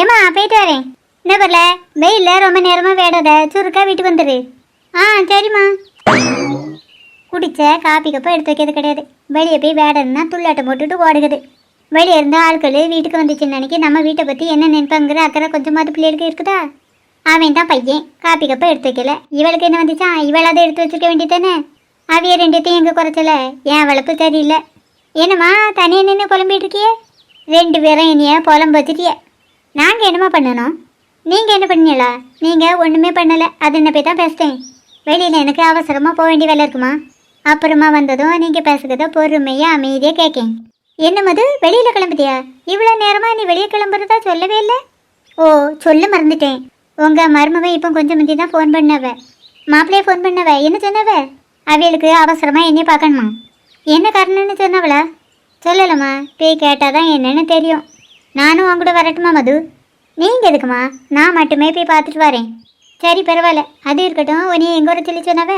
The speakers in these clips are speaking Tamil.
ஏம்மா போயிட்டு வரேன். என்ன பண்ணல வெயில்ல ரொம்ப நேரமா வேடாத சுருக்கா வீட்டுக்கு வந்துரு. ஆ சரிம்மா. குடிச்ச காப்பி கப்பை எடுத்து வைக்கிறது கிடையாது. வெளியே போய் வேடன்னா துள்ளாட்டம் போட்டுட்டு ஓடுகுது வெளியே இருந்த ஆட்கள் வீட்டுக்கு வந்துச்சுன்னு நினைக்க நம்ம வீட்டை பற்றி என்ன நினைப்பாங்கிற அக்கறை கொஞ்சமாவது பிள்ளைகளுக்கு இருக்குதா? அவன் தான் பையன். காப்பி கப்பை எடுத்து வைக்கல. இவளுக்கு என்ன வந்துச்சா? இவளாவது எடுத்து வச்சிருக்க வேண்டியதானே அவிய ரெண்டுத்தையும் எங்கே குறைச்சல? என் வளர்ப்பு சரியில்லை. என்னம்மா தனியாக நின்று புலம்பிட்டு இருக்கியே? ரெண்டு பேரும் இனிய புலம்பு வச்சுட்டிய. நாங்கள் என்னமா பண்ணணும்? நீங்கள் என்ன பண்ணீங்களா? நீங்கள் ஒன்றுமே பண்ணலை. அது என்ன போய் தான் பேசிட்டேன். வெளியில் எனக்கு அவசரமாக போக வேண்டிய வேலை இருக்குமா? அப்புறமா வந்ததும் நீங்கள் பேசுகிறத பொறுமையாக அமைதியாக கேட்கேன் என்ன மது? வெளியில் கிளம்புதியா இவ்வளோ நேரமாக நீ வெளியே கிளம்புறதா சொல்லவே இல்லை? ஓ சொல்ல மறந்துட்டேன். உங்கள் மருமவன் இப்போ கொஞ்சம் முந்தி தான் ஃபோன் பண்ணவ. மாப்பிள்ளையே ஃபோன் பண்ணவ. என்ன சொன்னவ? அவளுக்கு அவசரமாக என்னைய பார்க்கணுமா? என்ன காரணம்னு சொன்னவளா? சொல்லலம்மா. போய் கேட்டால் தான் என்னன்னு தெரியும். நானும் உன் கூட வரட்டுமா மது? நீங்கள் எதுக்குமா? நான் மட்டுமே போய் பார்த்துட்டு வரேன். சரி பரவாயில்ல. அது இருக்கட்டும். உன்னை எங்கே வர சொல்லி சொன்னவ?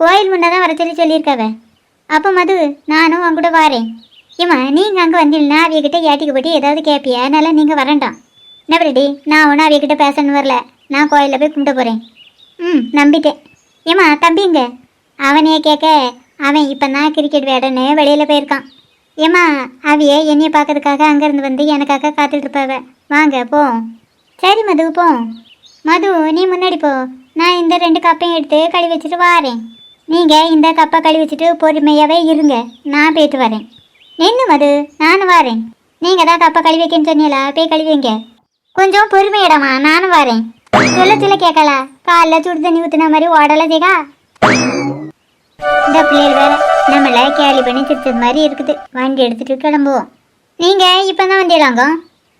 கோயில் முன்னே தான் வர சொல்லி சொல்லியிருக்கவ. அப்போ மது நானும் உன் கூட வரேன். ஏம்மா நீங்கள் அங்கே வந்தீங்கன்னா அவியக்கிட்ட ஏட்டிக்கு போட்டு ஏதாவது கேட்பியா அதனால் நீங்கள் வரண்டாம். நபரடி நான் ஒன்றும் அவியக்கிட்ட பேசணும் வரல. நான் கோயிலில் போய் கும்பிட போகிறேன் ம் நம்பிட்டேன். ஏம்மா தம்பிங்க அவனையே கேட்க அவன் இப்போ தான் கிரிக்கெட் விளையாடன்னு வெளியில் போயிருக்கான். ஏம்மா அவிய என்னைய பார்க்கறதுக்காக அங்கேருந்து வந்து எனக்காக காத்துட்டு இருப்பாவ வாங்க போ. சரி மது போ. மது நீ முன்னாடி போ. நான் இந்த ரெண்டு கப்பையும் எடுத்து கழுவி வச்சுட்டு வாரேன். நீங்கள் இந்த கப்பை கழுவி வச்சுட்டு பொறுமையாகவே இருங்க. நான் போயிட்டு வரேன். நின்று மது. நானும் வரேன். நீங்கள் தான் கப்பை கழுவி வைக்கன்னு சொன்னீங்களா? போய் கழுவிங்க கொஞ்சம் பொறுமையிடமா நானும் வரேன். சொல்ல சொல்ல கேட்கலா? காலைல சுடு தண்ணி ஊற்றுன மாதிரி ஓடல ஜெகா. இந்த பிள்ளைகள் வேற நம்மள கேலி பண்ணி சிரிச்சது மாதிரி இருக்குது. வண்டி எடுத்துட்டு கிளம்புவோம். நீங்க இப்பதான் வந்தீங்களாங்க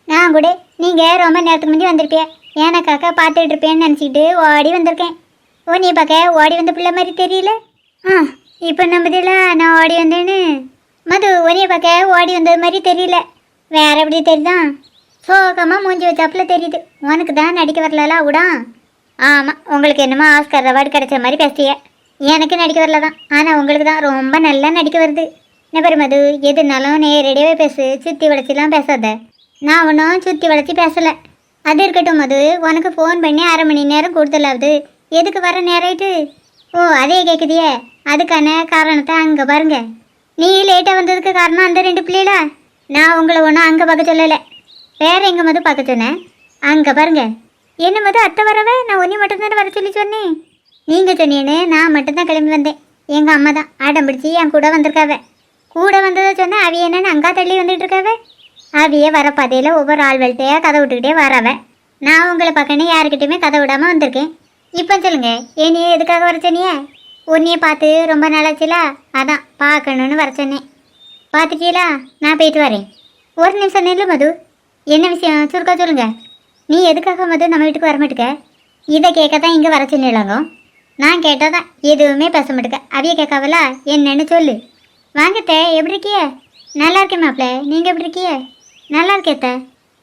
நான் கூட நீங்க ரொம்ப நேரத்துக்கு முந்தி வந்திருப்பிய. எனக்காக பார்த்துட்டு இருப்பேன்னு நினச்சிக்கிட்டு ஓடி வந்திருக்கேன். ஓ நீ பார்க்க ஓடி வந்த பிள்ளை மாதிரி தெரியல. ஆ இப்போ நம்பதில்ல நான் ஓடி வந்தேன்னு. மது உன்னைய பார்க்க ஓடி வந்தது மாதிரி தெரியல. வேற எப்படி தெரியுதான் சோகமாக மூஞ்சி வச்சாப்புல தெரியுது. உனக்கு தான் நடிக்க வரலா விடா ஆமாம் உங்களுக்கு என்னமோ ஆஸ்கர் அவார்டு கிடைச்ச மாதிரி பேசிய எனக்கு நடிக்க வரல தான். ஆனால் உங்களுக்கு தான் ரொம்ப நல்லா நடிக்க வருது. நபர் மது எதுனாலும் நேரடியாகவே பேசு சுற்றி வளைச்சிலாம் பேசாத. நான் ஒன்றும் சுற்றி வளைச்சி பேசலை. அது இருக்கட்டும் மது உனக்கு ஃபோன் பண்ணி அரை மணி நேரம் கூடுதலாகுது எதுக்கு வர நேராயிட்டு? ஆயிட்டு ஓ அதே கேட்குதியே அதுக்கான காரணத்தை அங்கே பாருங்க. நீ லேட்டாக வந்ததுக்கு காரணம் அந்த ரெண்டு பிள்ளைகளா? நான் உங்களை ஒன்றும் அங்கே பார்க்க சொல்லலை. வேற எங்கே மது பார்க்க சொன்னேன் அங்கே பாருங்க. என்ன மது அத்தை வரவே? நான் ஒன்றி மட்டும்தானே வர சொல்லி சொன்னேன். நீங்கள் சொன்னீன்னு நான் மட்டும்தான் கிளம்பி வந்தேன். எங்கள் அம்மா தான். ஆடம் பிடிச்சி என் கூட வந்திருக்காவ. கூட வந்ததை சொன்னால் அவிய என்னன்னு அங்கா தள்ளி வந்துட்டு இருக்காவ? அவிய வர பாதையில் ஒவ்வொரு ஆள் வெள்ளையாக கதை விட்டுக்கிட்டே வரவ. நான் உங்களை பார்க்கணும் யாருக்கிட்டையுமே கதை விடாமல் வந்திருக்கேன். இப்போ சொல்லுங்க என்னையே எதுக்காக வர சொன்னியே உன்னையே பார்த்து ரொம்ப நாளாச்சுல? அதான் பார்க்கணுன்னு வர சொன்னேன். பார்த்துட்டீங்களா? நான் போயிட்டு வரேன். ஒரு நிமிஷம் நில்லு மது. என்ன விஷயம்? சுருக்கா சொல்லுங்கள் நீ எதுக்காக மது நம்ம வீட்டுக்கு வர மாட்டுக்க? இதை கேட்க தான் இங்கே வர சொன்னாங்க நான் கேட்டால் தான் எதுவுமே பேச மாட்டேங்க. அவிய கேட்காவலா? என்னன்னு சொல்லு. வாங்கத்தே எப்படி இருக்கிய? நல்லா இருக்கேன் மாப்பிள்ள நீங்கள் எப்படி இருக்கிய? நல்லா இருக்கேத்த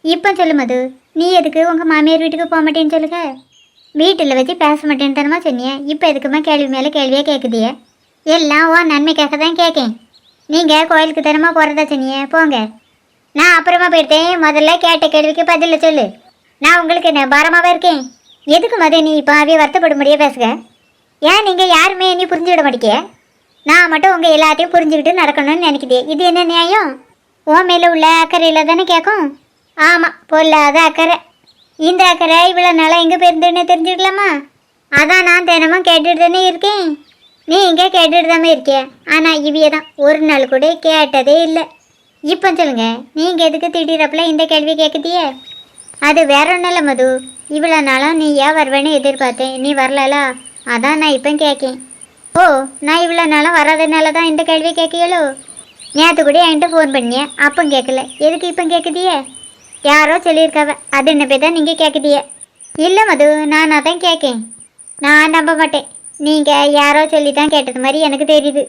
இப்போ சொல்லு மது. நீ எதுக்கு உங்கள் மாமியார் வீட்டுக்கு போக மாட்டேன்னு சொல்லுங்க? வீட்டில் வச்சு பேச மாட்டேன்னு தானமா சொன்னியே. இப்போ எதுக்குமா கேள்வி மேலே கேள்வியாக கேட்குதிய? எல்லாம் ஓ நன்மைக்காக தான் கேட்கேன். நீங்கள் கோயிலுக்கு தரமா போகிறதா சொன்னியே? போங்க. நான் அப்புறமா போயிட்டேன் முதல்ல கேட்ட கேள்விக்கு பதில சொல்லு. நான் உங்களுக்கு என்ன பாரமாகவே இருக்கேன்? எதுக்கு மது நீ இப்போ அவைய வருத்தப்படும்படியே பேசுக? ஏன் நீங்கள் யாருமே இனி புரிஞ்சு விட மாட்டேங்க? நான் மட்டும் உங்கள் எல்லாத்தையும் புரிஞ்சுக்கிட்டு நடக்கணும்னு நினைக்குதே. இது என்ன நியாயம்? உன் மேலே உள்ள அக்கறையில் தானே கேட்கும் ஆமாம் பொல்லாத அக்கறை. இந்த அக்கறை இவ்வளோ நாளாக எங்கே போயிருந்துன்னு தெரிஞ்சுக்கலாமா? அதான் நான் தினமும் கேட்டுட்டு தானே இருக்கேன். நீ இங்கே கேட்டுட்டு தானே இருக்கிய. ஆனால் இவிய தான் ஒரு நாள் கூட கேட்டதே இல்லை. இப்போ சொல்லுங்க நீங்கள் எதுக்கு திடீரப்பில் இந்த கேள்வி கேட்குதியே அது வேற ஒன்றும் இல்லை மது. இவ்வளோ நாளாக நீ ஏன் வருவேன்னு எதிர்பார்த்தேன். நீ வரலலா அதான் நான் இப்போ கேட்கேன் ஓ நான் இவ்வளோ நாளாக வராதனால தான் இந்த கேள்வி கேட்கியலோ? நேற்று கூட என்கிட்ட ஃபோன் பண்ணிய அப்போ கேட்கல எதுக்கு இப்போ கேட்குதியே யாரோ சொல்லியிருக்காவ அது என்ன போய் தான் நீங்கள் கேட்குதிய இல்லை மது நான் அதான் கேட்கேன் நான் நம்ப மாட்டேன். நீங்கள் யாரோ சொல்லி தான் கேட்டது மாதிரி எனக்கு தெரியுது.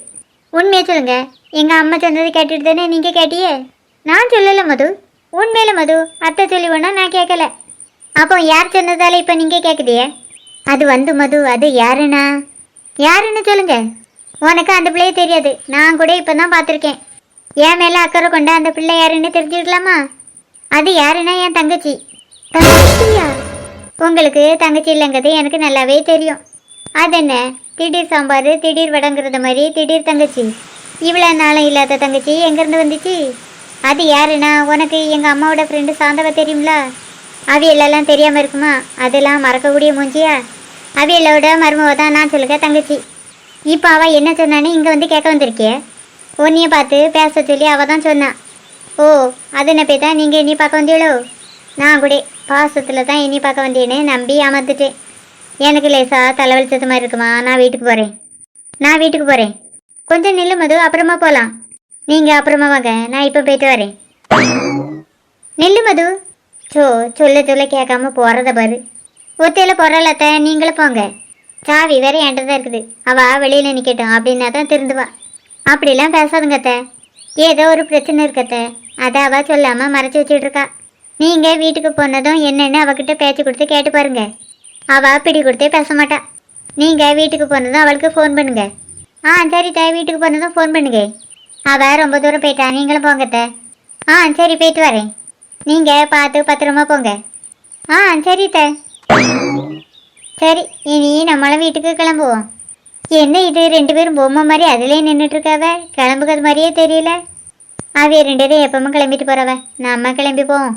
உண்மையை சொல்லுங்க. எங்கள் அம்மா சொன்னது கேட்டுட்டு தானே நீங்கள் கேட்டியே? நான் சொல்லலை மது. உண்மையில மது அத்தை சொல்லி வேணா நான் கேட்கல அப்போ யார் சொன்னதால இப்போ நீங்கள் கேட்குதியே அது வந்து மது அது யாருண்ணா யாருன்னு சொல்லுங்க. உனக்கு அந்த பிள்ளைய தெரியாது. நான் கூட இப்போ தான் பார்த்துருக்கேன். என் மேலே அக்கறை கொண்ட அந்த பிள்ளை யாருன்னு தெரிஞ்சுக்கலாமா? அது யாருன்னா என் தங்கச்சி. தங்கச்சியா? உங்களுக்கு தங்கச்சி இல்லைங்கிறது எனக்கு நல்லாவே தெரியும். அது என்ன? திடீர் சாம்பார் திடீர் வடங்கிறது மாதிரி திடீர் தங்கச்சி. இவ்வளோ நாளும் இல்லாத தங்கச்சி எங்கேருந்து வந்துச்சு? அது யாருன்னா? உனக்கு எங்கள் அம்மாவோட ஃப்ரெண்டு சாந்தவ தெரியுங்களா அவியலெல்லாம் தெரியாமல் இருக்குமா? அதெல்லாம் மறக்கக்கூடிய மூஞ்சியா? அவியலோட மருமவ தான் நான் சொல்லுங்க தங்கச்சி. இப்போ அவள் என்ன சொன்னான்னு இங்கே வந்து கேட்க வந்திருக்கிய? உன்னைய பார்த்து பேச சொல்லி அவள் தான் சொன்னான் ஓ அது என்ன போய் தான் நீங்கள் இனி பார்க்க வந்தீங்களோ? நான் கூட பாசத்தில் தான் இனி பார்க்க வந்தேன்னு நம்பி அமர்ந்துட்டேன். எனக்கு லேசா தலைவலிச்சது மாதிரி இருக்குமா? நான் வீட்டுக்கு போகிறேன் நான் வீட்டுக்கு போகிறேன் கொஞ்சம் நில்லு மது அப்புறமா போகலாம் நீங்கள் அப்புறமா வாங்க. நான் இப்போ போயிட்டு வரேன். நெல்லு மது. சோ சொல்ல சொல்ல கேட்காம போகிறத பாரு. ஒத்தையில் போகிறாளத்த நீங்களும் போங்க. சாவி வேற என்கிட்ட தான் இருக்குது. அவள் வெளியில் நிற்கட்டும் அப்படின்னா தான் திருந்துவா. அப்படிலாம் பேசாதுங்கத்த ஏதோ ஒரு பிரச்சனை இருக்கத்த அதை அவள் சொல்லாமல் மறைச்சி வச்சுட்டு இருக்கா நீங்கள் வீட்டுக்கு போனதும் என்னென்னு அவகிட்ட பேச்சு கொடுத்து கேட்டு பாருங்க. அவள் பிடி கொடுத்தே பேச மாட்டா. நீங்கள் வீட்டுக்கு போனதும் அவளுக்கு ஃபோன் பண்ணுங்க. ஆ சரி தே வீட்டுக்கு போனதும் ஃபோன் பண்ணுங்க. அவள் ரொம்ப தூரம் போயிட்டா நீங்களும் போங்கத்த ஆ சரி போயிட்டு வரேன். நீங்கள் பார்த்து பத்திரமா போங்க. ஆ சரி த சரி இனி நம்மளும் வீட்டுக்கு கிளம்புவோம். என்ன இது ரெண்டு பேரும் பொம்மை மாதிரி அதிலே நின்றுட்டு இருக்காவ கிளம்புகிறது மாதிரியே தெரியல. அவைய ரெண்டு பேரும் எப்பவும் கிளம்பிட்டு போறவ. நம்ம கிளம்பி போவோம்